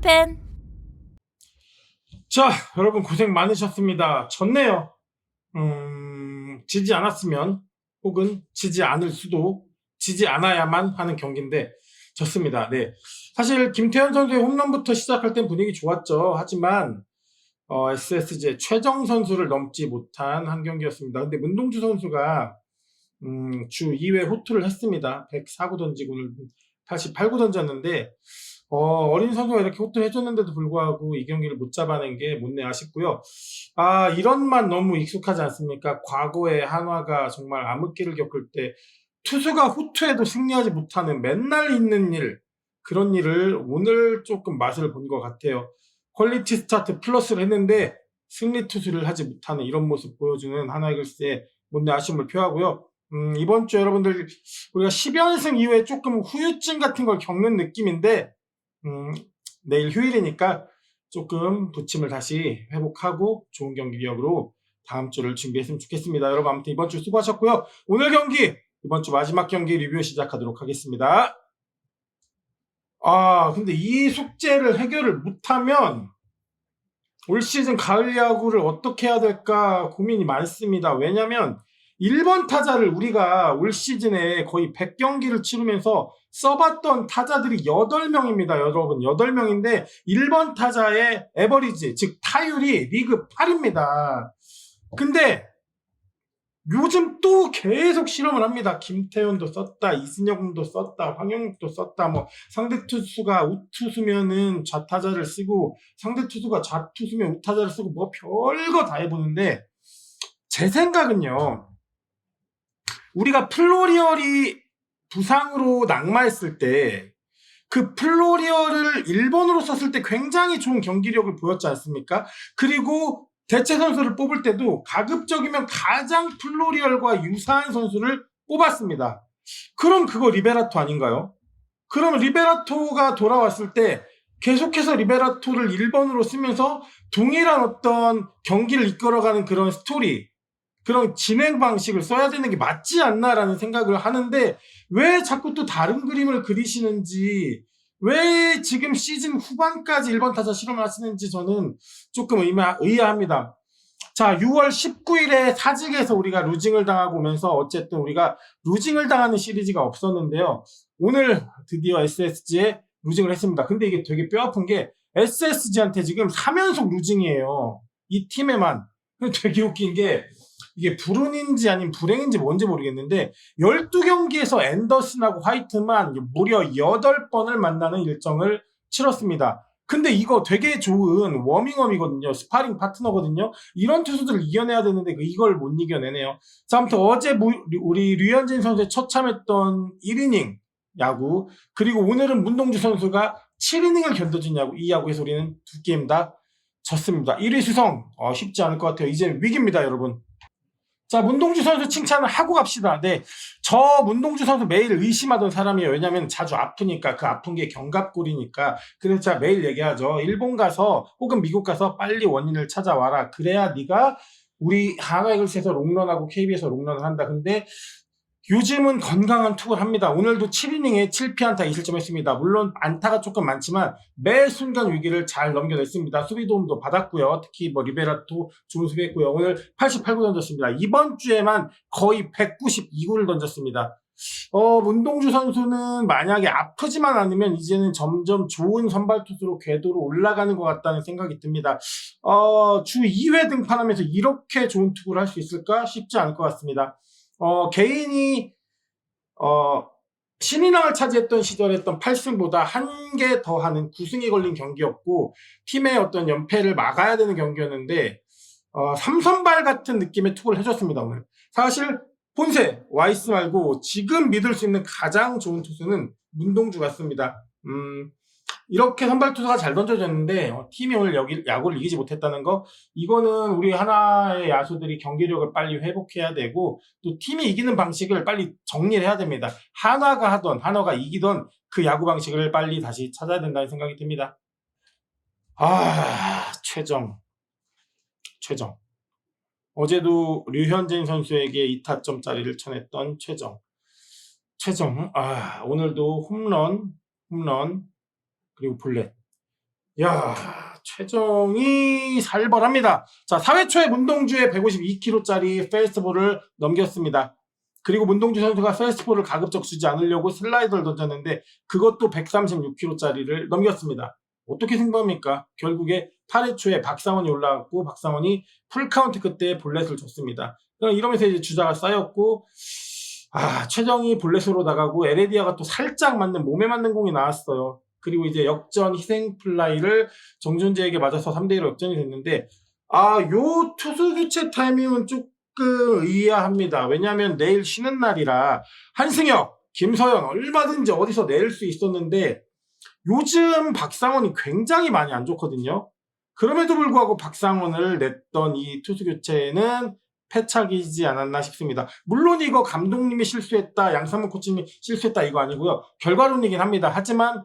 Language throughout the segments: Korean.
하나팬. 자, 여러분 고생 많으셨습니다. 졌네요. 음, 지지 않았으면 혹은 지지 않을 수도 지지 않아야만 하는 경기인데 졌습니다. 네. 사실 김태현 선수의 홈런부터 시작할 땐 분위기 좋았죠. 하지만 어, SSG의 최정 선수를 넘지 못한 한 경기였습니다. 근데 문동주 선수가 음, 주 2회 호투를 했습니다. 104구 던지고 오늘 88구 던졌는데 어, 린 선수가 이렇게 호투를 해줬는데도 불구하고 이 경기를 못 잡아낸 게 못내 아쉽고요. 아, 이런 만 너무 익숙하지 않습니까? 과거에 한화가 정말 암흑기를 겪을 때 투수가 호투에도 승리하지 못하는 맨날 있는 일, 그런 일을 오늘 조금 맛을 본 것 같아요. 퀄리티 스타트 플러스를 했는데 승리 투수를 하지 못하는 이런 모습 보여주는 하나이글스의 못내 아쉬움을 표하고요. 음, 이번 주 여러분들 우리가 10연승 이후에 조금 후유증 같은 걸 겪는 느낌인데 음, 내일 휴일이니까 조금 부침을 다시 회복하고 좋은 경기력으로 다음 주를 준비했으면 좋겠습니다. 여러분 아무튼 이번 주 수고하셨고요. 오늘 경기 이번 주 마지막 경기 리뷰 시작하도록 하겠습니다. 아 근데 이 숙제를 해결을 못하면 올 시즌 가을 야구를 어떻게 해야 될까 고민이 많습니다. 왜냐면 1번 타자를 우리가 올 시즌에 거의 100경기를 치르면서 써봤던 타자들이 8명입니다, 여러분. 8명인데 1번 타자의 에버리지, 즉 타율이 리그 8입니다. 근데 요즘 또 계속 실험을 합니다. 김태현도 썼다, 이승엽도 썼다, 황영욱도 썼다, 뭐 상대 투수가 우투수면은 좌타자를 쓰고 상대 투수가 좌투수면 우타자를 쓰고 뭐 별거 다 해보는데 제 생각은요. 우리가 플로리얼이 부상으로 낙마했을 때 그 플로리얼을 1번으로 썼을 때 굉장히 좋은 경기력을 보였지 않습니까? 그리고 대체 선수를 뽑을 때도 가급적이면 가장 플로리얼과 유사한 선수를 뽑았습니다. 그럼 그거 리베라토 아닌가요? 그럼 리베라토가 돌아왔을 때 계속해서 리베라토를 1번으로 쓰면서 동일한 어떤 경기를 이끌어가는 그런 스토리, 그런 진행 방식을 써야 되는 게 맞지 않나라는 생각을 하는데 왜 자꾸 또 다른 그림을 그리시는지 왜 지금 시즌 후반까지 1번 타자 실험을 하시는지 저는 조금 의아, 의아합니다. 자, 6월 19일에 사직에서 우리가 루징을 당하고 오면서 어쨌든 우리가 루징을 당하는 시리즈가 없었는데요. 오늘 드디어 SSG에 루징을 했습니다. 근데 이게 되게 뼈아픈 게 SSG한테 지금 3연속 루징이에요. 이 팀에만. 되게 웃긴 게 이게 불운인지 아니면 불행인지 뭔지 모르겠는데 12경기에서 앤더슨하고 화이트만 무려 8번을 만나는 일정을 치렀습니다. 근데 이거 되게 좋은 워밍업이거든요. 스파링 파트너거든요. 이런 투수들을 이겨내야 되는데 그 이걸 못 이겨내네요. 자, 아무튼 어제 우리 류현진 선수의 처참했던 1이닝 야구 그리고 오늘은 문동주 선수가 7이닝을 견뎌준 야구 이 야구에서 우리는 두 게임 다 졌습니다. 1위 수성 어, 쉽지 않을 것 같아요. 이제 위기입니다, 여러분. 자, 문동주 선수 칭찬을 하고 갑시다. 네. 저 문동주 선수 매일 의심하던 사람이에요. 왜냐면 자주 아프니까 그 아픈 게 견갑골이니까. 그래서 제가 매일 얘기하죠. 일본 가서 혹은 미국 가서 빨리 원인을 찾아와라. 그래야 네가 우리 하나이글스에서 롱런하고 KB에서 롱런을 한다. 근데 요즘은 건강한 투구를 합니다. 오늘도 7이닝에 7피안타 2실점 했습니다. 물론 안타가 조금 많지만 매 순간 위기를 잘 넘겨냈습니다. 수비 도움도 받았고요. 특히 뭐 리베라토 좋은 수비했고요. 오늘 88구 던졌습니다. 이번 주에만 거의 192구를 던졌습니다. 어, 문동주 선수는 만약에 아프지만 않으면 이제는 점점 좋은 선발 투수로 궤도로 올라가는 것 같다는 생각이 듭니다. 어, 주 2회 등판하면서 이렇게 좋은 투구를 할 수 있을까 쉽지 않을 것 같습니다. 어, 개인이 어, 신인왕을 차지했던 시절에 했던 8승보다 한 개 더 하는 9승이 걸린 경기였고 팀의 어떤 연패를 막아야 되는 경기였는데 어, 삼선발 같은 느낌의 투구를 해줬습니다 오늘. 사실 본세 와이스 말고 지금 믿을 수 있는 가장 좋은 투수는 문동주 같습니다. 음, 이렇게 선발 투수가 잘 던져졌는데 어, 팀이 오늘 여기 야구를 이기지 못했다는 거 이거는 우리 하나의 야수들이 경기력을 빨리 회복해야 되고 또 팀이 이기는 방식을 빨리 정리를 해야 됩니다. 하나가 하던 하나가 이기던 그 야구 방식을 빨리 다시 찾아야 된다는 생각이 듭니다. 아 최정 최정 어제도 류현진 선수에게 2타점짜리를 쳐냈던 최정 최정 아 오늘도 홈런 홈런 그리고 볼넷. 야, 최정이 살벌합니다. 자, 4회 초에 문동주의 152kg짜리 페스트볼을 넘겼습니다. 그리고 문동주 선수가 페스트볼을 가급적 주지 않으려고 슬라이더를 던졌는데 그것도 136kg짜리를 넘겼습니다. 어떻게 승부합니까? 결국에 8회 초에 박상원이 올라왔고 박상원이 풀카운트 그때 볼넷을 줬습니다. 이러면서 이제 주자가 쌓였고 아 최정이 볼넷으로 나가고 에레디아가 또 살짝 맞는 몸에 맞는 공이 나왔어요. 그리고 이제 역전 희생 플라이를 정준재에게 맞아서 3대1로 역전이 됐는데 아 요 투수 교체 타이밍은 조금 의아합니다. 왜냐하면 내일 쉬는 날이라 한승혁, 김서현 얼마든지 어디서 낼 수 있었는데 요즘 박상원이 굉장히 많이 안 좋거든요. 그럼에도 불구하고 박상원을 냈던 이 투수 교체는 패착이지 않았나 싶습니다. 물론 이거 감독님이 실수했다, 양상문 코치님이 실수했다 이거 아니고요. 결과론이긴 합니다. 하지만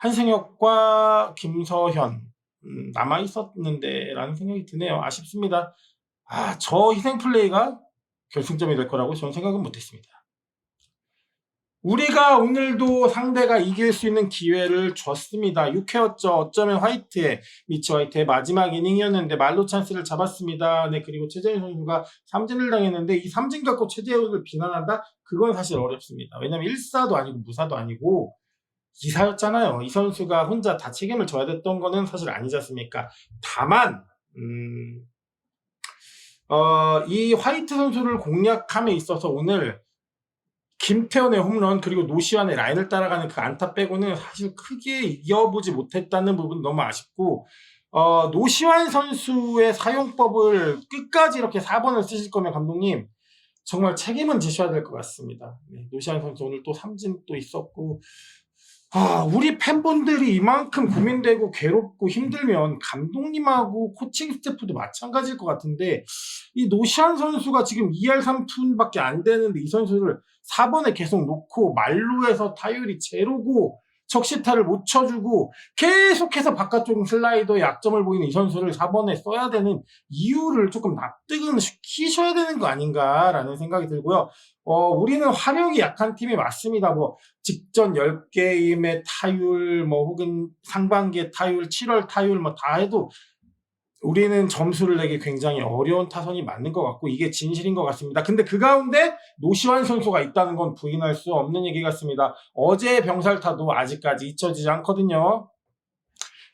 한승혁과 김서현 음, 남아 있었는데라는 생각이 드네요. 아쉽습니다. 아, 저 희생 플레이가 결승점이 될 거라고 저는 생각은 못했습니다. 우리가 오늘도 상대가 이길 수 있는 기회를 줬습니다. 6회였죠. 어쩌면 화이트의 미치 화이트의 마지막 이닝이었는데 말로 찬스를 잡았습니다. 네 그리고 최재훈 선수가 삼진을 당했는데 이 삼진 갖고 최재훈을 비난한다? 그건 사실 어렵습니다. 왜냐면 1사도 아니고 무사도 아니고 2사였잖아요. 이 선수가 혼자 다 책임을 져야 됐던 거는 사실 아니지 않습니까? 다만 음, 어, 이 화이트 선수를 공략함에 있어서 오늘 김태현의 홈런 그리고 노시환의 라인을 따라가는 그 안타 빼고는 사실 크게 이겨보지 못했다는 부분 너무 아쉽고 어, 노시환 선수의 사용법을 끝까지 이렇게 4번을 쓰실 거면 감독님 정말 책임은 지셔야 될 것 같습니다. 네, 노시환 선수 오늘 또 삼진 또 있었고 아, 우리 팬분들이 이만큼 고민되고 괴롭고 힘들면 감독님하고 코칭 스태프도 마찬가지일 것 같은데 이 노시안 선수가 지금 2할 3푼밖에 안 되는데 이 선수를 4번에 계속 놓고 말루에서 타율이 제로고 적시타를 못 쳐주고 계속해서 바깥쪽 슬라이더에 약점을 보이는 이 선수를 4번에 써야 되는 이유를 조금 납득은 시키셔야 되는 거 아닌가라는 생각이 들고요. 어, 우리는 화력이 약한 팀이 맞습니다. 뭐, 직전 10게임의 타율, 뭐, 혹은 상반기의 타율, 7월 타율, 뭐, 다 해도 우리는 점수를 내기 굉장히 어려운 타선이 맞는 것 같고, 이게 진실인 것 같습니다. 근데 그 가운데 노시환 선수가 있다는 건 부인할 수 없는 얘기 같습니다. 어제의 병살타도 아직까지 잊혀지지 않거든요.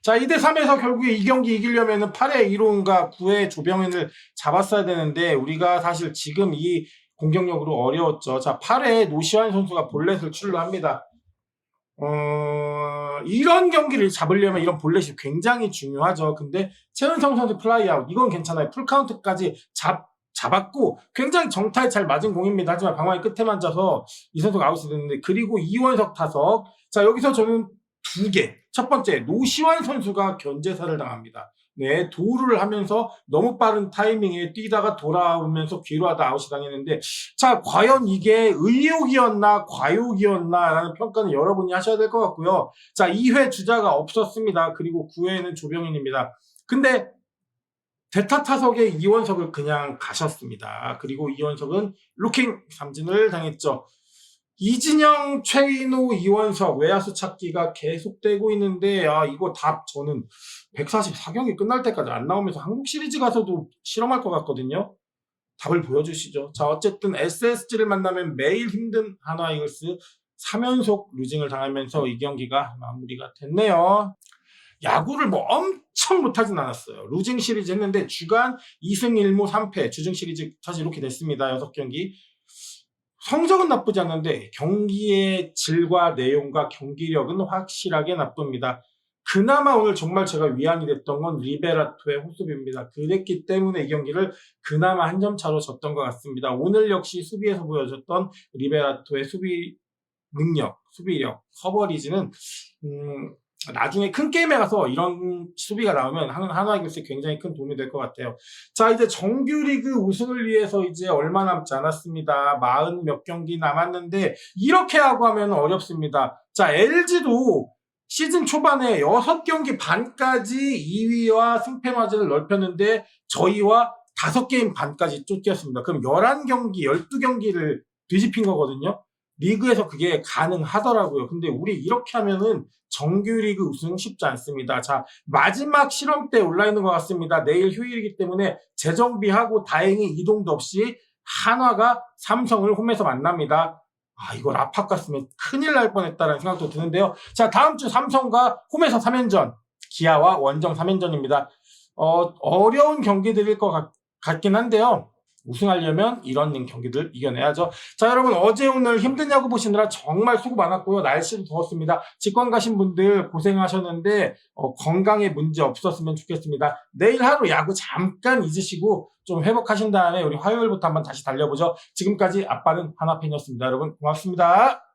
자, 2대3에서 결국에 이 경기 이기려면 8회 이론과 9회 조병현을 잡았어야 되는데, 우리가 사실 지금 이 공격력으로 어려웠죠. 자, 8회 노시환 선수가 볼넷을 출루합니다. 어, 이런 경기를 잡으려면 이런 볼넷이 굉장히 중요하죠. 근데 최은성 선수 플라이아웃 이건 괜찮아요. 풀카운트까지 잡 잡았고 굉장히 정타에 잘 맞은 공입니다. 하지만 방망이 끝에 맞아서 이 선수가 아웃이 됐는데 그리고 이원석 타석 자 여기서 저는 두 개. 첫 번째 노시환 선수가 견제사를 당합니다. 네, 도루를 하면서 너무 빠른 타이밍에 뛰다가 돌아오면서 귀로하다 아웃이 당했는데 자, 과연 이게 의욕이었나 과욕이었나라는 평가는 여러분이 하셔야 될 것 같고요. 자, 2회 주자가 없었습니다. 그리고 9회는 조병인입니다. 근데 대타 타석에 이원석을 그냥 가셨습니다. 그리고 이원석은 루킹 삼진을 당했죠. 이진영, 최인호, 이원석 외야수 찾기가 계속되고 있는데 아 이거 답 저는 144경기 끝날 때까지 안 나오면서 한국 시리즈 가서도 실험할 것 같거든요. 답을 보여주시죠. 자 어쨌든 SSG를 만나면 매일 힘든 하나 이글스 3연속 루징을 당하면서 이 경기가 마무리가 됐네요. 야구를 뭐 엄청 못하진 않았어요. 루징 시리즈 했는데 주간 2승 1무 3패 주중 시리즈 사실 이렇게 됐습니다. 6경기. 성적은 나쁘지 않은데 경기의 질과 내용과 경기력은 확실하게 나쁩니다. 그나마 오늘 정말 제가 위안이 됐던 건 리베라토의 호수비입니다. 그랬기 때문에 이 경기를 그나마 한 점 차로 졌던 것 같습니다. 오늘 역시 수비에서 보여줬던 리베라토의 수비 능력, 수비력, 커버리지는 음, 나중에 큰 게임에 가서 이런 수비가 나오면 하는 하나 이글스에 굉장히 큰 도움이 될 것 같아요. 자, 이제 정규리그 우승을 위해서 이제 얼마 남지 않았습니다. 40몇 경기 남았는데 이렇게 하고 하면 어렵습니다. 자, LG도 시즌 초반에 6경기 반까지 2위와 승패 마진을 넓혔는데 저희와 5게임 반까지 쫓겼습니다. 그럼 11경기, 12경기를 뒤집힌 거거든요. 리그에서 그게 가능하더라고요. 근데 우리 이렇게 하면은 정규리그 우승 쉽지 않습니다. 자, 마지막 실험 때 올라 있는 것 같습니다. 내일 휴일이기 때문에 재정비하고 다행히 이동도 없이 한화가 삼성을 홈에서 만납니다. 아, 이걸 압박 갔으면 큰일 날 뻔했다라는 생각도 드는데요. 자, 다음 주 삼성과 홈에서 3연전, 기아와 원정 3연전입니다. 어, 어려운 경기들일 것 같, 같긴 한데요. 우승하려면 이런 경기들 이겨내야죠. 자, 여러분, 어제 오늘 야구 보시느라 정말 수고 많았고요. 날씨도 더웠습니다. 직관 가신 분들 고생하셨는데, 어, 건강에 문제 없었으면 좋겠습니다. 내일 하루 야구 잠깐 잊으시고, 좀 회복하신 다음에 우리 화요일부터 한번 다시 달려보죠. 지금까지 아빠는 하나팬이었습니다. 여러분, 고맙습니다.